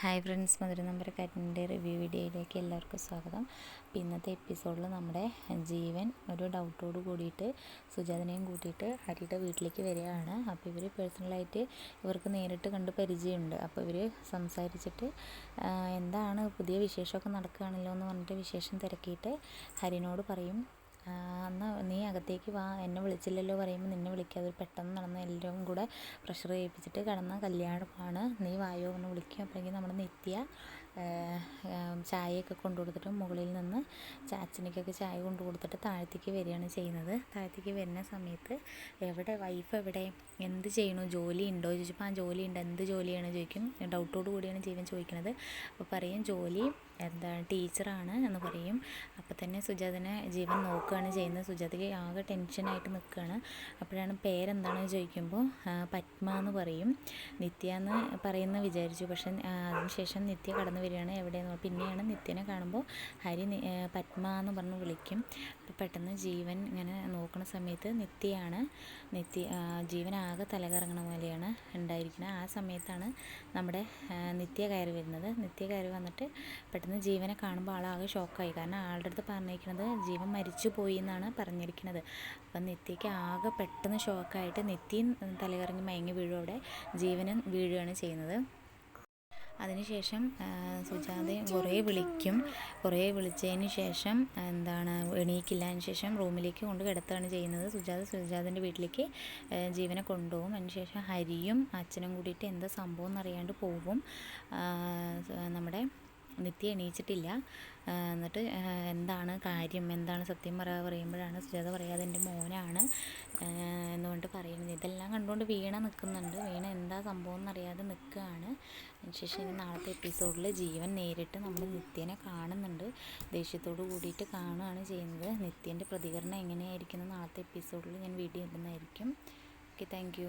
Hi friends മധുര നമ്പരക്കാറ്റിന്റെ review വീഡിയോയിലേക്ക് എല്ലാവർക്കും സ്വാഗതം. അപ്പോൾ ഇന്നത്തെ എപ്പിസോഡിൽ നമ്മുടെ ജീവൻ ഒരു ഡൗട്ടോട് കൂടിയിട്ട് സുജാതനെയും കൂട്ടിയിട്ട് ഹരിയുടെ വീട്ടിലേക്ക് വരികയാണ്. അപ്പോൾ ഇവർ പേഴ്സണലായിട്ട് ഇവർക്ക് നേരിട്ട് കണ്ട് പരിചയമുണ്ട്. അപ്പോൾ ഇവർ സംസാരിച്ചിട്ട് എന്താണ് പുതിയ വിശേഷമൊക്കെ നടക്കുകയാണല്ലോ എന്ന് പറഞ്ഞിട്ട് വിശേഷം തിരക്കിയിട്ട് ഹരിനോട് പറയും. അന്ന് നീ അകത്തേക്ക് വാ. എന്നെ വിളിച്ചില്ലല്ലോ പറയുമ്പോൾ നിന്നെ വിളിക്കാതെ പെട്ടെന്ന് നടന്ന് എല്ലാവരും കൂടെ പ്രഷർ ചെയ്യിപ്പിച്ചിട്ട് കിടന്ന കല്യാണമാണ്. നീ വായോ എന്ന് വിളിക്കും. അപ്പോഴേക്കും നമ്മുടെ നിത്യ ചായയൊക്കെ കൊണ്ടു കൊടുത്തിട്ട് മുകളിൽ നിന്ന് ചാച്ചനിക്കൊക്കെ ചായ കൊണ്ടു കൊടുത്തിട്ട് താഴത്തേക്ക് വരികയാണ് ചെയ്യുന്നത്. താഴത്തേക്ക് വരുന്ന സമയത്ത് എവിടെ വൈഫ് എവിടെ എന്ത് ചെയ്യണു ജോലി ഉണ്ടോ ചോദിച്ചപ്പോൾ ആ ജോലി ഉണ്ട് എന്ത് ജോലിയാണ് ചോദിക്കും. ഡൗട്ടോട് കൂടിയാണ് ജീവൻ ചോദിക്കുന്നത്. അപ്പോൾ പറയും ജോലി എന്താണ് ടീച്ചറാണ് എന്ന് പറയും. അപ്പോൾ തന്നെ സുജാതനെ ജീവൻ നോക്കുകയാണ് ചെയ്യുന്നത്. സുജാതയ്ക്ക് ആകെ ടെൻഷനായിട്ട് നിൽക്കുകയാണ്. അപ്പോഴാണ് പേരെന്താണെന്ന് ചോദിക്കുമ്പോൾ പത്മ എന്ന് പറയും. നിത്യ എന്ന് പറയുന്ന വിചാരിച്ചു. പക്ഷെ അതിനുശേഷം നിത്യ കടന്നു വരികയാണ് എവിടെയെന്ന്. പിന്നെയാണ് നിത്യനെ കാണുമ്പോൾ ഹരി പത്മ എന്ന് പറഞ്ഞ് വിളിക്കും. അപ്പോൾ പെട്ടെന്ന് ജീവൻ ഇങ്ങനെ നോക്കുന്ന സമയത്ത് നിത്യയാണ് നിത്യ ജീവൻ ആകെ തലകറങ്ങണ പോലെയാണ് ഉണ്ടായിരിക്കുന്നത് ആ സമയത്താണ് നമ്മുടെ നിത്യ കയറി വരുന്നത്. നിത്യ കയറി വന്നിട്ട് പെട്ടെന്ന് ജീവനെ കാണുമ്പോൾ ആളാകെ ഷോക്കായി. കാരണം ആളുടെ അടുത്ത് പറഞ്ഞിരിക്കുന്നത് ജീവൻ മരിച്ചു പോയി എന്നാണ് പറഞ്ഞിരിക്കുന്നത് അപ്പം നിത്യയ്ക്ക് ആകെ പെട്ടെന്ന് ഷോക്കായിട്ട് നിത്യയും തലകറങ്ങി മയങ്ങി വീഴും അവിടെ ജീവനും വീഴുകയാണ് ചെയ്യുന്നത്. അതിനുശേഷം സുജാതെ കുറേ വിളിക്കും. കുറേ വിളിച്ചതിന് ശേഷം എന്താണ് എണീക്കില്ല അതിന് ശേഷം റൂമിലേക്ക് കൊണ്ട് കിടത്തുകയാണ് ചെയ്യുന്നത്. സുജാത സുജാതന്റെ വീട്ടിലേക്ക് ജീവനെ കൊണ്ടുപോകും. അതിനുശേഷം ഹരിയും അച്ഛനും കൂടിയിട്ട് എന്താ സംഭവം എന്നറിയാണ്ട് പോകും നമ്മുടെ നിത്യ എണീച്ചിട്ടില്ല. എന്നിട്ട് എന്താണ് കാര്യം? എന്താണ് സത്യം പറയാ പറയുമ്പോഴാണ് സുജാത പറയാതെ എന്റെ മോനാണ്. എന്നുകൊണ്ട് പറയുന്നത്. ഇതെല്ലാം കണ്ടുകൊണ്ട് വീണ നിൽക്കുന്നുണ്ട് വീണ എന്താ സംഭവം എന്നറിയാതെ നിൽക്കുകയാണ് അതിനുശേഷം ഇനി നാളത്തെ എപ്പിസോഡിൽ ജീവൻ നേരിട്ട് നമ്മൾ നിത്യനെ കാണുന്നുണ്ട്. ദേഷ്യത്തോട് കൂടിയിട്ട് കാണുകയാണ് ചെയ്യുന്നത്. നിത്യന്റെ പ്രതികരണം എങ്ങനെയായിരിക്കും നാളത്തെ എപ്പിസോഡിൽ ഞാൻ വീഡിയോ ഇടുന്നതായിരിക്കും. Okay thank